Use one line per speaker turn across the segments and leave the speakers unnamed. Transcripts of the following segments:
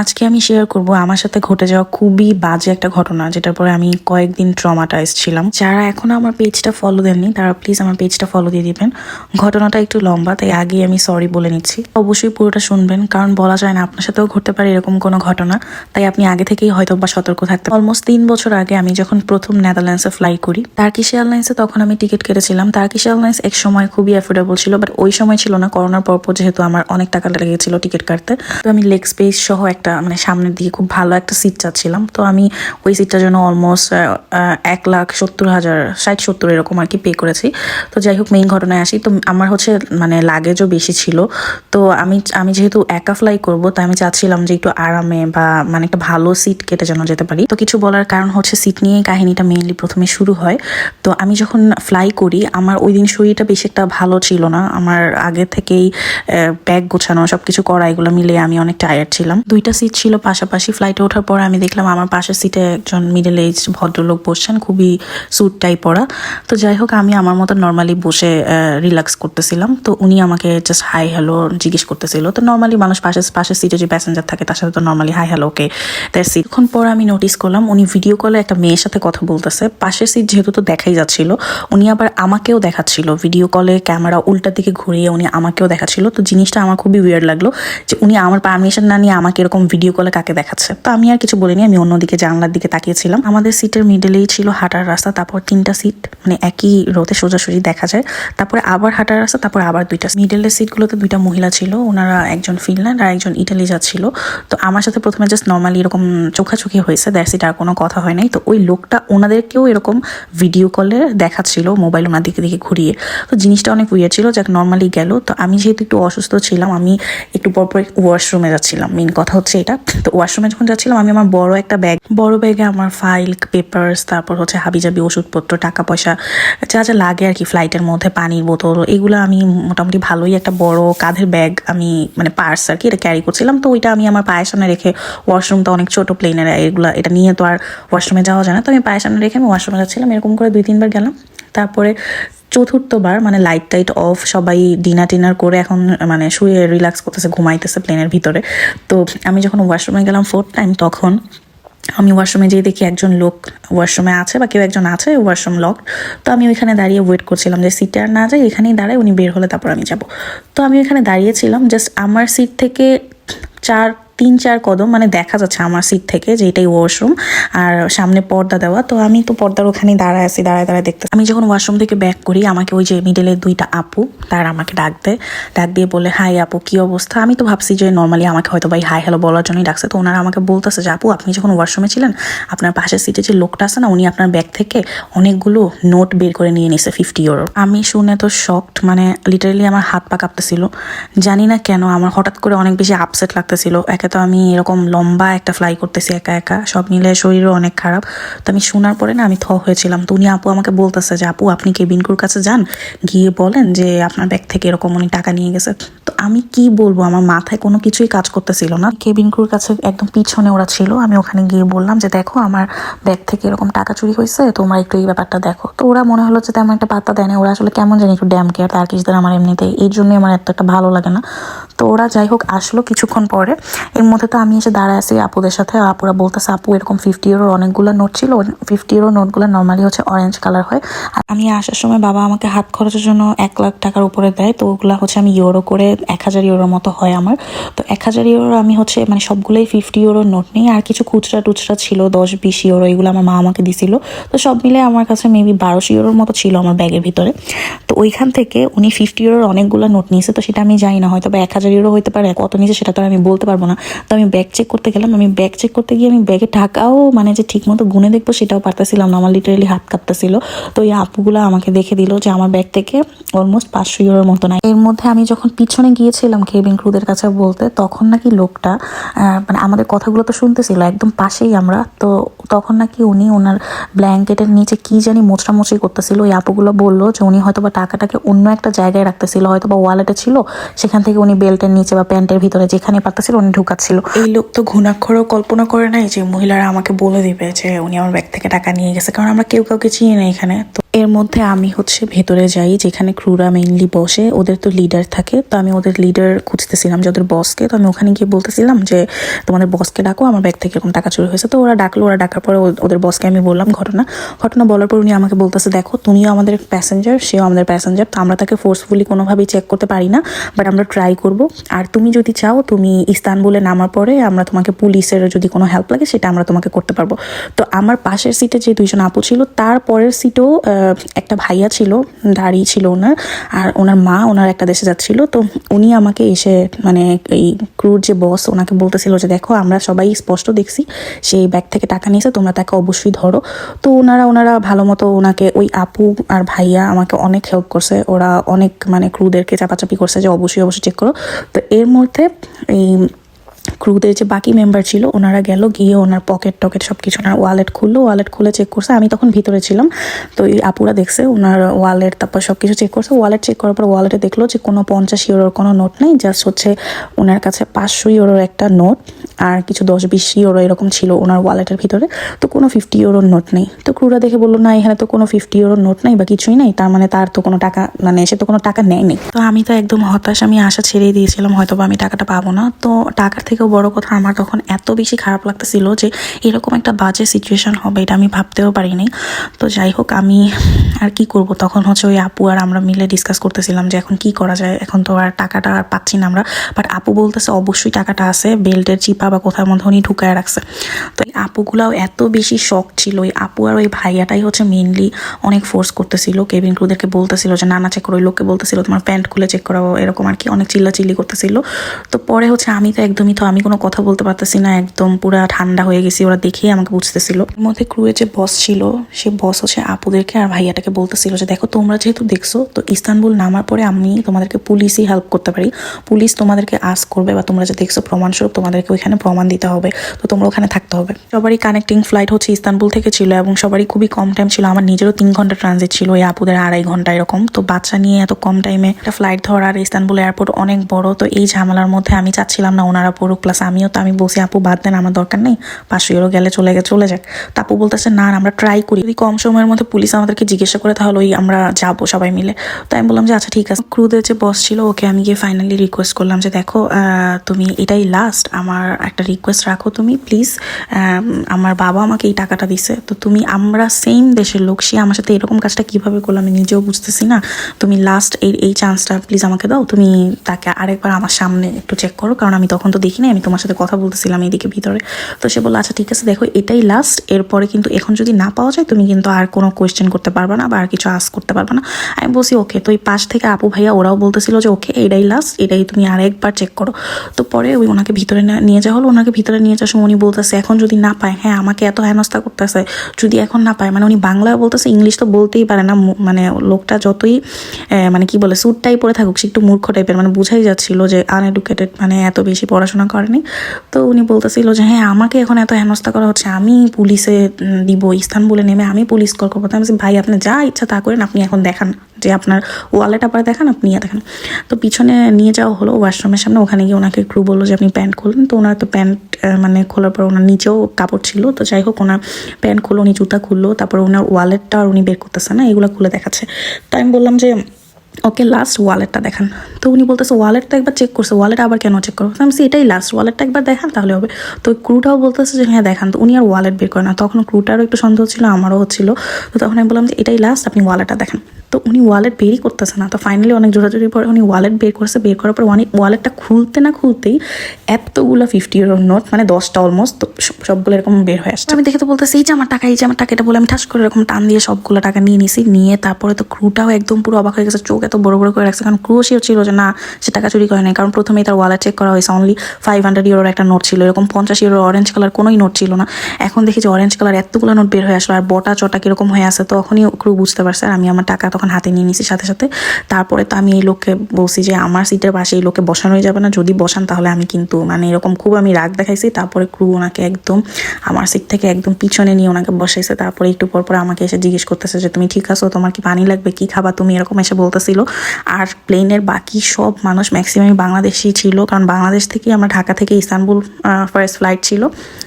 আজকে আমি শেয়ার করব আমার সাথে ঘটে যাওয়া খুবই বাজে একটা ঘটনা, যেটার পরে আমি কয়েকদিন ট্রমাটাইজ ছিলাম। যারা এখনও আমার পেজটা ফলো দেননি, তারা প্লিজ আমার পেজটা ফলো দিয়ে দিবেন। ঘটনাটা একটু লম্বা, তাই আগেই আমি সরি বলে নিচ্ছি। অবশ্যই পুরোটা শুনবেন, কারণ বলা যায় না, আপনার সাথেও ঘটতে পারে এরকম কোনো ঘটনা। তাই আপনি আগে থেকেই হয়তো বা সতর্ক থাকতে অলমোস্ট তিন বছর আগে আমি যখন প্রথম নেদারল্যান্ডসে ফ্লাই করি টার্কিশ এয়ারলাইন্সে তখন আমি টিকিট কেটেছিলাম। টার্কিশ এয়ারলাইন্স এক সময় খুবই অ্যাফোর্ডেবল ছিল বাট ওই সময় ছিল না করোনার পরপর যেহেতু আমার অনেক টাকা লেগেছিল টিকিট কাটতে। তো আমি লেগ স্পেস সহ একটা মানে সামনের দিকে খুব ভালো একটা সিট চাচ্ছিলাম। তো আমি ওই সিটটার জন্য অলমোস্ট এক লাখ সত্তর হাজার, ষাট সত্তর এরকম আর কি পে করেছি। তো যাই হোক মেইন ঘটনায় আসি। তো আমার হচ্ছে মানে লাগেজও বেশি ছিল। তো আমি আমি যেহেতু একা ফ্লাই করব তো আমি চাচ্ছিলাম যে একটু আরামে বা মানে একটা ভালো সিট কেটে যেন যেতে পারি। তো কিছু বলার কারণ হচ্ছে সিট নিয়েই কাহিনীটা মেইনলি প্রথমে শুরু হয়। তো আমি যখন ফ্লাই করি, আমার ওই দিন শরীরটা বেশি একটা ভালো ছিল না। আমার আগে থেকেই ব্যাগ গোছানো সব কিছু করা, এগুলো মিলে আমি অনেক টায়ার্ড ছিলাম। দুইটা সিট ছিল, পাশাপাশি ফ্লাইটে ওঠার পর আমি দেখলাম আমার পাশের সিটে একজন মিডল এজ ভদ্রলোক বসছেন, খুবই স্যুট টাই পরা তো যাই হোক, আমি আমার মতো নর্মালি বসে রিল্যাক্স করতেছিলাম। তো উনি আমাকে জাস্ট হাই হ্যালো জিজ্ঞেস করতেছিল। তো নর্মালি মানুষ পাশে পাশের সিটে যে প্যাসেঞ্জার থাকে, তার সাথে তো নর্মালি হাই হ্যালো ওকে তার সিটক্ষণ পর আমি নোটিস করলাম, উনি ভিডিও কলে একটা মেয়ের সাথে কথা বলতেছে। পাশের সিট যেহেতু তো দেখাই যাচ্ছিল, উনি আবার আমাকেও দেখাচ্ছিল। ভিডিও কলে ক্যামেরা উল্টার দিকে ঘুরিয়ে উনি আমাকেও দেখাচ্ছিল। তো জিনিসটা আমার খুবই উইয়ার্ড লাগল যে উনি আমার পারমিশন না নিয়ে আমাকে এরকম ভিডিও কলে কাকে দেখাচ্ছে? তো আমি আর কিছু বলিনি, আমি অন্যদিকে জানলার দিকে তাকিয়েছিলাম। আমাদের সিটের মিডলেই ছিল হাঁটার রাস্তা, তারপর তিনটা সিট মানে একই রোতে সোজাসুজি দেখা যায়। তারপরে আবার হাঁটার রাস্তা, তারপর আবার দুইটা মিডলের সিটগুলোতে দুইটা মহিলা ছিল, ওনারা একজন ফিনল্যান্ড আর একজন ইটালি যাচ্ছিল তো আমার সাথে প্রথমে জাস্ট নর্মালি এরকম চোখাচোখি হয়েছে দ্যাটস ইট আর কোনো কথা হয় নাই। তো ওই লোকটা ওনাদেরকেও এরকম ভিডিও কলে দেখাচ্ছিল মোবাইল ওনার দিকে দিকে ঘুরিয়ে। তো জিনিসটা অনেক উইয়ার ছিল, যাক নর্মালি গেল। তো আমি যেহেতু একটু অসুস্থ ছিলাম, আমি একটু পরপর ওয়াশরুমে যাচ্ছিলাম। মেন কথা হচ্ছে এটা তো ওয়াশরুমে যখন যাচ্ছিলাম, আমি আমার বড় একটা ব্যাগ বড় ব্যাগে আমার ফাইল পেপার্স তারপর হচ্ছে হাবিজাবি ওষুধপত্র টাকা পয়সা যা যা লাগে আর কি ফ্লাইটের মধ্যে, পানির বোতল, এগুলো আমি মোটামুটি ভালোই একটা বড় কাঁধের ব্যাগ আমি মানে পার্স আর কি এটা ক্যারি করছিলাম। তো ওইটা আমি আমার পায়ের সামনে রেখে ওয়াশরুমটা অনেক ছোট প্লেনের এগুলো এটা নিয়ে তো আর ওয়াশরুমে যাওয়া যায় না। তো আমি পায়ের সামনে রেখে আমি ওয়াশরুমে যাচ্ছিলাম, এরকম করে দুই তিনবার গেলাম। তারপরে চতুর্থবার মানে লাইট টাইট অফ সবাই ডিনার টিনার করে এখন মানে শুয়ে রিল্যাক্স করতেছে, ঘুমাইতেছে প্লেনের ভিতরে। তো আমি যখন ওয়াশরুমে গেলাম ফোর্থ টাইম তখন আমি ওয়াশরুমে যেয়ে দেখি একজন লোক ওয়াশরুমে আছে বা কেউ একজন আছে ওয়াশরুম লক তো আমি ওইখানে দাঁড়িয়ে ওয়েট করছিলাম যে সিটে আর না যাই এখানেই দাঁড়ায়, উনি বের হলে তারপর আমি যাব। তো আমি ওইখানে দাঁড়িয়েছিলাম জাস্ট আমার সিট থেকে চার তিন চার কদম মানে দেখা যাচ্ছে আমার সিট থেকে যে এটাই ওয়াশরুম আর সামনে পর্দা দেওয়া। তো আমি তো পর্দার ওখানে দাঁড়ায় আছি, দাঁড়ায় দাঁড়ায় দেখতে আমি যখন ওয়াশরুম থেকে ব্যাক করি, আমাকে ওই যে মিডলের দুইটা আপু, তার আমাকে ডাক দেয়। ডাক দিয়ে বলে হাই আপু, কি অবস্থা? আমি তো ভাবছি যে নর্মালি আমাকে হয়তো ভাই হাই হ্যালো বলার জন্যই ডাকছে। তো ওনারা আমাকে বলতেছে যে, আপু, আপনি যখন ওয়াশরুমে ছিলেন, আপনার পাশের সিটে যে লোকটা আছে না, উনি আপনার ব্যাগ থেকে অনেকগুলো নোট বের করে নিয়ে নিছে ফিফটি ইউরো আমি শুনে তো শকড মানে লিটারেলি আমার হাত পা কাঁপতেছিল। জানি না কেন, আমার হঠাৎ করে অনেক বেশি আপসেট লাগতেছিল। একে তো আমি এরকম লম্বা একটা ফ্লাই করতেছি একা একা। সব মিলে শরীরও অনেক খারাপ। তো আমি শোনার পরে না, আমি থ হয়েছিলাম। তো উনি আপু আমাকে বলতেছে যে, আপু, আপনি কেবিন কেবিনকুর কাছে যান? গিয়ে বলেন যে, আপনার ব্যাগ থেকে এরকম উনি টাকা নিয়ে গেছে। তো আমি কি বলব? আমার মাথায় কোনো কিছুই কাজ করতেছিল না। কেবিন কেবিনকুর কাছে একদম পিছনে ওরা ছিল। আমি ওখানে গিয়ে বললাম যে, দেখো, আমার ব্যাগ থেকে এরকম টাকা চুরি হয়েছে, তোমরা একটু এই ব্যাপারটা দেখো। তো ওরা মনে হলো যে, তেমন একটা পাত্তা দেয় না। ওরা আসলে কেমন জানি একটু ড্যাম কেয়ার তার কিছুদের আমার এমনিতে এই জন্যই আমার এত একটা ভালো লাগে না। তো ওরা যাই হোক, আসলো কিছুক্ষণ পরে। এর মধ্যে তো আমি এসে দাঁড়ায় আছি আপুদের সাথে। আপুরা বলতেছে, আপু, এরকম ফিফটি ইউরোর অনেকগুলো নোট ছিল। ফিফটি ইউরো নোটগুলো নর্মালি হচ্ছে অরেঞ্জ কালার হয়। আর আমি আসার সময় বাবা আমাকে হাত খরচের জন্য এক লাখ টাকার উপরে দেয়। তো ওগুলো হচ্ছে আমি ইউরো করে এক হাজার ইউরোর মতো হয় আমার। তো এক হাজার ইউরো আমি হচ্ছে মানে সবগুলোই ফিফটি ইউরোর নোট নেই। আর কিছু খুচরা টুচরা ছিল, দশ, বিশ ইউরো এগুলো আমার মা আমাকে দিছিল। তো সব মিলে আমার কাছে মেবি বারোশো ইউরোর মতো ছিল আমার ব্যাগের ভিতরে। তো ওইখান থেকে উনি ফিফটি ইউরোর অনেকগুলো নোট নিয়েছে। তো সেটা আমি জানি না হয়তো বা এক হাজার ইউরো হতে পারে, কত নিয়েছে সেটা তো আমি বলতে পারব না। তো আমি ব্যাগ চেক করতে গেলাম, আমি ব্যাগ চেক করতে গিয়ে আমি ব্যাগে টাকাও মানে যে ঠিক মতো গুনে দেখব সেটাও পারতেছিলাম না, আমার লিটারেলি হাত কাঁপতেছিল। তো এই আপুগুলো আমাকে দেখে দিল যে আমার ব্যাগ থেকে অলমোস্ট পাঁচশো ইউরোর মতো নাই। এর মধ্যে আমি যখন পিছনে গিয়েছিলাম কেবিন ক্রুদের কাছে বলতে, তখন নাকি লোকটা মানে আমাদের কথাগুলো তো শুনতেছিল, একদম পাশেই আমরা। তো তখন নাকি উনি ওনার ব্ল্যাঙ্কেটের নিচে কি জানি মোচড়ামুচড়ি করতেছিল, ওই আপুগুলো বলল যে উনি হয়তো বা টাকাটাকে অন্য একটা জায়গায় রাখতেছিল হয়তো বা ওয়ালেটে ছিল, সেখান থেকে উনি বেল্টের নিচে বা প্যান্টের ভিতরে যেখানে পারতেছিল, উনি ঢুকাচ্ছিল এই লোক তো ঘুণাক্ষরও কল্পনা করে নাই যে মহিলারা আমাকে বলে দিবে যে উনি আমার ব্যাগ থেকে টাকা নিয়ে গেছে, কারণ আমরা কেউ কাউকে চিনি না এখানে। তো এর মধ্যে আমি হচ্ছে ভেতরে যাই, যেখানে ক্রুরা মেইনলি বসে, ওদের তো লিডার থাকে, তো আমি ওদের লিডার খুঁজতেছিলাম যে ওদের বসকে তো আমি ওখানে গিয়ে বলতেছিলাম যে, তোমাদের বসকে ডাকো, আমার ব্যাগ থেকে এরকম টাকা চুরি হয়েছে। তো ওরা ডাকলো, ওরা ডাকার পরে ওদের বসকে আমি বললাম ঘটনা। ঘটনা বলার পর উনি আমাকে বলতেছে, দেখো, তুমিও আমাদের প্যাসেঞ্জার সেও আমাদের প্যাসেঞ্জার তো আমরা তাকে ফোর্সফুলি কোনোভাবেই চেক করতে পারি না বাট আমরা ট্রাই করব। আর তুমি যদি চাও, তুমি ইস্তানবুলে নামার পরে আমরা তোমাকে পুলিশের যদি কোনো হেল্প লাগে, সেটা আমরা তোমাকে করতে পারব। তো আমার পাশের সিটে যে দুইজন আপু ছিল, তার পরের সিটেও একটা ভাইয়া ছিল দাঁড়িয়ে ছিল ওনার, আর ওনার মা ওনার একটা দেশে যাচ্ছিল। তো উনি আমাকে এসে মানে এই ক্রুর যে বস ওনাকে বলতেছিল যে, দেখো, আমরা সবাই স্পষ্ট দেখছি সেই ব্যাগ থেকে টাকা নিয়েছে, তোমরা তাকে অবশ্যই ধরো। তো ওনারা ওনারা ভালো মতো ওনাকে, ওই আপু আর ভাইয়া আমাকে অনেক হেল্প করছে। ওরা অনেক মানে ক্রুদেরকে চাপাচাপি করছে যে, অবশ্যই অবশ্যই চেক করো। তো এর মধ্যে এই ক্রুদের যে বাকি মেম্বার ছিল, ওনারা গেল, গিয়ে ওনার পকেট টকেট সব কিছু ওনার ওয়ালেট খুললো ওয়ালেট খুলে চেক করছে। আমি তখন ভিতরে ছিলাম, তো এই আপুরা দেখছে, ওনার ওয়ালেট তারপর সব কিছু চেক করছে। ওয়ালেট চেক করার পর ওয়ালেটে দেখল যে কোনো পঞ্চাশ ইউরোর কোনো নোট নেই জাস্ট হচ্ছে ওনার কাছে পাঁচশো ইউরোর একটা নোট আর কিছু দশ বিশ ইউরো এরকম ছিল ওনার ওয়ালেটের ভিতরে, তো কোনো ফিফটি ইউরোর নোট নেই। তো ক্রুরা দেখে বলল, না, এখানে তো কোনো ফিফটি ইউরোর নোট নেই বা কিছুই নেই, তার মানে তার তো কোনো টাকা মানে সে তো কোনো টাকা নেয়নি। তো আমি তো একদম হতাশ, আমি আশা ছেড়েই দিয়েছিলাম হয়তো বা আমি টাকাটা পাবো না। তো টাকার থেকেও বড় কথা, আমার তখন এত বেশি খারাপ লাগতেছিল যে এরকম একটা বাজে সিচুয়েশন হবে, এটা আমি ভাবতেও পারিনি। তো যাই হোক, আমি আর কি করব? তখন হচ্ছে ওই আপু আর আমরা মিলে ডিসকাস করতেছিলাম যে এখন কি করা যায়? এখন তো আর টাকাটা আর পাচ্ছি না আমরা। বাট আপু বলতেছে, অবশ্যই টাকাটা আছে বেল্টের চিপা বা মধ্যে উনি ঢুকায় রাখছে। তো এই আপুগুলাও এত বেশি শখ ছিল ওই আপু আর ওই ভাইয়াটাই হচ্ছে মেইনলি অনেক ফোর্স করতেছিল। কেবিন ক্রুদেরকে বলতেছিল যে নানা চেক করো। ওই লোককে বলতেছিল, তোমার প্যান্ট খুলে চেক করাবো এরকম আর কি অনেক চিল্লা চিল্লি করতেছিল। তো পরে হচ্ছে আমি তো একদমই তো আমি কোনো কথা বলতে পারতেছি না, একদম পুরা ঠান্ডা হয়ে গেছি। ওরা দেখেই আমাকে বুঝতেছিল। এর মধ্যে ক্রুয়ের যে বস ছিল, সে বস হচ্ছে আপুদেরকে আর ভাইয়াটাকে বলতেছিল যে, দেখো, তোমরা যেহেতু দেখছ, তো ইস্তানবুল নামার পরে আমি তোমাদেরকে পুলিশই হেল্প করতে পারি। পুলিশ তোমাদেরকে আস করবে বা তোমরা যে দেখছ, প্রমাণস্বরূপ তোমাদেরকে ওইখানে প্রমাণ দিতে হবে। তো তোমরা ওখানে থাকতে হবে। সবারই কানেক্টিং ফ্লাইট হচ্ছে ইস্তানবুল থেকে ছিল এবং সবারই খুবই কম টাইম ছিল। আমার নিজেরও তিন ঘণ্টা ট্রানজিট ছিল ওই আপুদের আড়াই ঘণ্টা এরকম। তো বাচ্চা নিয়ে এত কম টাইমে একটা ফ্লাইট ধরার ইস্তানবুল এয়ারপোর্ট অনেক বড়। তো এই ঝামেলার মধ্যে আমি চাচ্ছিলাম না ওনারা পড়ুক। প্লাস আমিও তো আমি বসে আপু বাদ দেন আমার দরকার নেই। পাঁচশো ইউরো গেলে চলে গে চলে যাক। তা আপু বলতেছে না, আমরা ট্রাই করি। যদি কম সময়ের মধ্যে পুলিশ আমাদেরকে জিজ্ঞাসা করে তাহলে ওই আমরা যাব সবাই মিলে। তো আমি বললাম যে আচ্ছা ঠিক আছে। ক্রুদের যে বস ছিল ওকে আমি গিয়ে ফাইনালি রিকোয়েস্ট করলাম যে দেখো তুমি এটাই লাস্ট আমার একটা রিকোয়েস্ট রাখো তুমি প্লিজ আমার বাবা আমাকে এই টাকাটা দিছে। তো তুমি আমরা সেম দেশের লোক, সে আমার সাথে এরকম কাজটা কীভাবে করল আমি নিজেও বুঝতেছি না। তুমি লাস্ট এই এই চান্সটা প্লিজ আমাকে দাও, তুমি তাকে আরেকবার আমার সামনে একটু চেক করো, কারণ আমি তখন তো দেখিনি, আমি তোমার সাথে কথা বলতেছিলাম এইদিকে ভিতরে। তো সে বলল আচ্ছা ঠিক আছে, দেখো, এটাই লাস্ট এরপরে কিন্তু এখন যদি না পাওয়া যায়, তুমি কিন্তু আর কোনো কোয়েশ্চেন করতে পারবে না বা আর কিছু আস করতে পারবে না। আমি বলছি ওকে তো এই পাশ থেকে আপু ভাইয়া ওরাও বলতেছিল যে ওকে এটাই লাস্ট এটাই তুমি আরেকবার চেক করো। তো পরে ওই ওনাকে ভিতরে নিয়ে যাওয়া হলো ওনাকে ভিতরে নিয়ে যাওয়ার সময় উনি বলতেছে, এখন যদি না পায় হ্যাঁ আমাকে এত হেনস্থা করতেছে, যদি এখন না পায় মানে উনি বাংলা বলতেছে, ইংলিশ তো বলতেই পারে না মানে লোকটা যতই মানে কি বলে, স্যুটটাই পরে থাকুক, সে একটু মূর্খ টাইপের মানে বুঝাই যাচ্ছিল যে আনএডুকেটেড মানে এত বেশি পড়াশোনা করেনি। তো উনি বলতেছিল যে হ্যাঁ আমাকে এখন এত হেনস্থা করা হচ্ছে, আমি পুলিশে দিব ইস্তানবুলে নেমে আমি পুলিশ কল করব। তো আমি ভাই, আপনি যা ইচ্ছা তা করেন, আপনি এখন দেখান। যে আপনার ওয়ালেট আবার দেখান, আপনি ইয়ে দেখান। তো পিছনে নিয়ে যাওয়া হলো ওয়াশরুমের সামনে, ওখানে গিয়ে ওনাকে ক্রু বলল যে আপনি প্যান্ট খুলুন। তো ওনার তো প্যান্ট মানে খোলার পর ওনার নিচেও কাপড় ছিল। তো যাই হোক, ওনার প্যান্ট খুললো, উনি জুতা খুললো, তারপর ওনার ওয়ালেটটা আর উনি বের করতেছে না, এগুলো খুলে দেখাচ্ছে। তো আমি বললাম যে ওকে লাস্ট ওয়ালেটটা দেখান। তো উনি বলতেছে ওয়ালেটটা একবার চেক করছে ওয়ালেট আবার কেন চেক করব? আমি এটাই লাস্ট ওয়ালেটটা একবার দেখান, তাহলে হবে। তো ক্রুটাও বলতেছে যে হ্যাঁ দেখান। তো উনি আর ওয়ালেট বের করে না। তখন ক্রুটারও একটু সন্দেহ ছিল, আমারও হচ্ছিল। তো তখন আমি বললাম যে, এটাই লাস্ট আপনি ওয়ালেটটা দেখান। তো উনি ওয়ালেট বেরই করতেছে না। তো ফাইনালি অনেক জোরাজোরি পরে উনি ওয়ালেট বের করছে। বের করার পর অনেক ওয়ালেটটা খুলতে না খুলতেই এতগুলো ফিফটি ইউরোর নোট মানে দশটা অলমোস্ট তো সবগুলো এরকম বের হয়ে আসছে। আমি দেখে তো বলতেছি, এই যে আমার টাকা, এই যে আমার টাকা, এটা বলে আমি ঠাস করে এরকম টান দিয়ে সবগুলো টাকা নিয়ে নিছি। নিয়ে তারপরে তো ক্রুটাও একদম পুরো অবাক হয়ে গেছে, চোখ এত বড় বড় করে রাখছে। কারণ ক্রু শিওর ছিল যে না, সে টাকা চুরি করে নাই কারণ প্রথমেই তার ওয়ালেট চেক করা হয়েছে। অনলি ফাইভ হান্ড্রেড ইউরোর একটা নোট ছিল। এরকম পঞ্চাশ ইউরোর অরেঞ্জ কালার কোনোই নোট ছিল না। এখন দেখি যে অরেঞ্জ কালার এতগুলো নোট বের হয়ে আসলো আর বটা চটা কীরকম হয়ে আছে তখনই ক্রু বুঝতে পারছে। আর আমি আমার টাকা তখন হাতে নিয়ে নিছি সাথে সাথে। তারপরে তো আমি এই লোককে বলছি যে আমার সিটের পাশে এই লোককে বসানোই যাবে না। যদি বসান তাহলে আমি কিন্তু মানে এরকম খুব আমি রাগ দেখাইছি। তারপরে ক্রু ওনাকে একদম আমার সিট থেকে একদম পিছনে নিয়ে ওনাকে বসাইছে। তারপরে একটু পর পর আমাকে এসে জিজ্ঞেস করতেছে যে, তুমি ঠিক আছো? তোমার কি পানি লাগবে? কি খাবা? তুমি? এরকম এসে বলতেছিল আর প্লেনের বাকি সব মানুষ ম্যাক্সিমাম বাংলাদেশি ছিল। কারণ বাংলাদেশ থেকে আমরা ঢাকা থেকে ইস্তানবুল ফার্স্ট ফ্লাইট ছিল।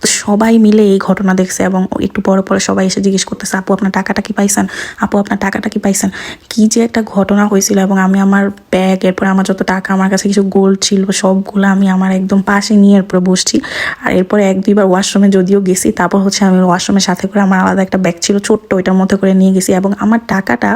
তো সবাই মিলে এই ঘটনা দেখছে এবং একটু পরে পরে সবাই এসে জিজ্ঞেস করতেছে, আপু, আপনার টাকাটা কি পাইছেন? আপু, আপনার টাকাটা কি পাইছেন? কি যে একটা ঘটনা হয়েছিল এবং আমি আমার ব্যাগ এরপরে আমার যত টাকা, আমার কাছে কিছু গোল্ড ছিল, সবগুলো আমি আমার একদম পাশে নিয়ে এরপরে বসছি। আর এরপরে এক, দুইবার ওয়াশরুমে যদিও গেছি, তারপর হচ্ছে আমি ওয়াশরুমের সাথে করে আমার আলাদা একটা ব্যাগ ছিল, ছোট্ট, ওইটার মধ্যে করে নিয়ে গেছি এবং আমার টাকাটা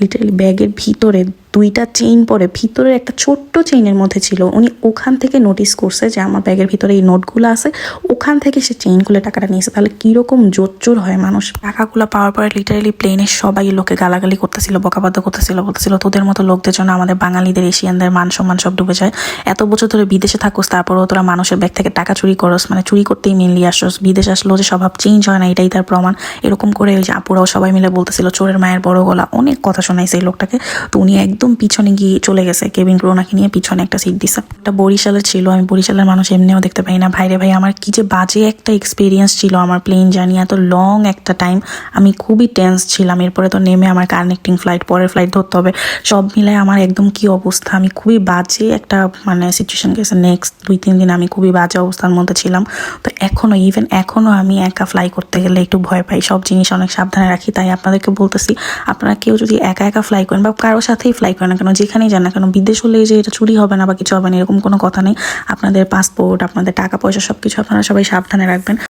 লিটারালি ব্যাগের ভিতরে দুইটা চেইন পরে ভিতরে একটা ছোট্ট চেইনের মধ্যে ছিল। উনি ওখান থেকে নোটিস করছে যে আমার ব্যাগের ভিতরে এই নোটগুলো আছে। ওখান থেকে সে চেইন খুলে টাকাটা নিয়েছে। তাহলে কীরকম জোচ্চোর হয় মানুষ? টাকাগুলো পাওয়ার পরে লিটারালি প্লেনের সবাই লোকে গালাগালি করতেছিল বকাবাদ্য করতেছিল, বলতেছিল, তোদের মতো লোকদের জন্য আমাদের বাঙালিদের, এশিয়ানদের মান সম্মান সব ডুবে যায়। এত বছর ধরে বিদেশে থাকোস, তারপরেও তোরা মানুষের ব্যাগ থেকে টাকা চুরি করস মানে চুরি করতেই মেনলি আসোস। বিদেশ আসলো যে স্বভাব চেঞ্জ হয় না, এটাই তার প্রমাণ। এরকম করে ওই যে আপুরাও সবাই মিলে বলতেছিল, চোরের মায়ের বড় গলা। অনেক কথা শোনাইছে এই লোকটাকে। তো উনি একদম পিছনে গিয়ে চলে গেছে। কেবিন ক্রু ওনাকে নিয়ে পিছনে একটা সিট দিছে। একটা বরিশালের ছিল, আমি বরিশালের মানুষ এমনিও দেখতে পাই না। ভাইরে ভাই, আমার কি যে বাজে একটা এক্সপিরিয়েন্স ছিল আমার প্লেন জার্নি এত লং একটা টাইম আমি খুবই টেন্স ছিলাম, এরপরে তো নেমে আমার কানেক্টিং ফ্লাইট পরের ফ্লাইট ধরতে হবে। সব মিলায় আমার একদম কি অবস্থা? আমি খুবই বাজে একটা মানে সিচুয়েশন গেছে। নেক্সট দুই, তিন দিন আমি খুবই বাজে অবস্থার মধ্যে ছিলাম। তো এখনও ইভেন এখনও আমি একা ফ্লাই করতে গেলে একটু ভয় পাই। সব জিনিস অনেক সাবধানে রাখি, তাই আপনাদেরকে বলতেছি, আপনারা কেউ যদি একা একা ফ্লাই করেন বা কারোর সাথেই ফ্লাই করেন না কেন? যেখানেই যান না কেন, বিদেশ হলে যে এটা চুরি হবে না বা কিছু হবে না, এরকম কোনো কথা নেই। আপনাদের পাসপোর্ট আপনাদের টাকা পয়সা সব কিছু আপনারা সবাই সাবধানে রাখবেন।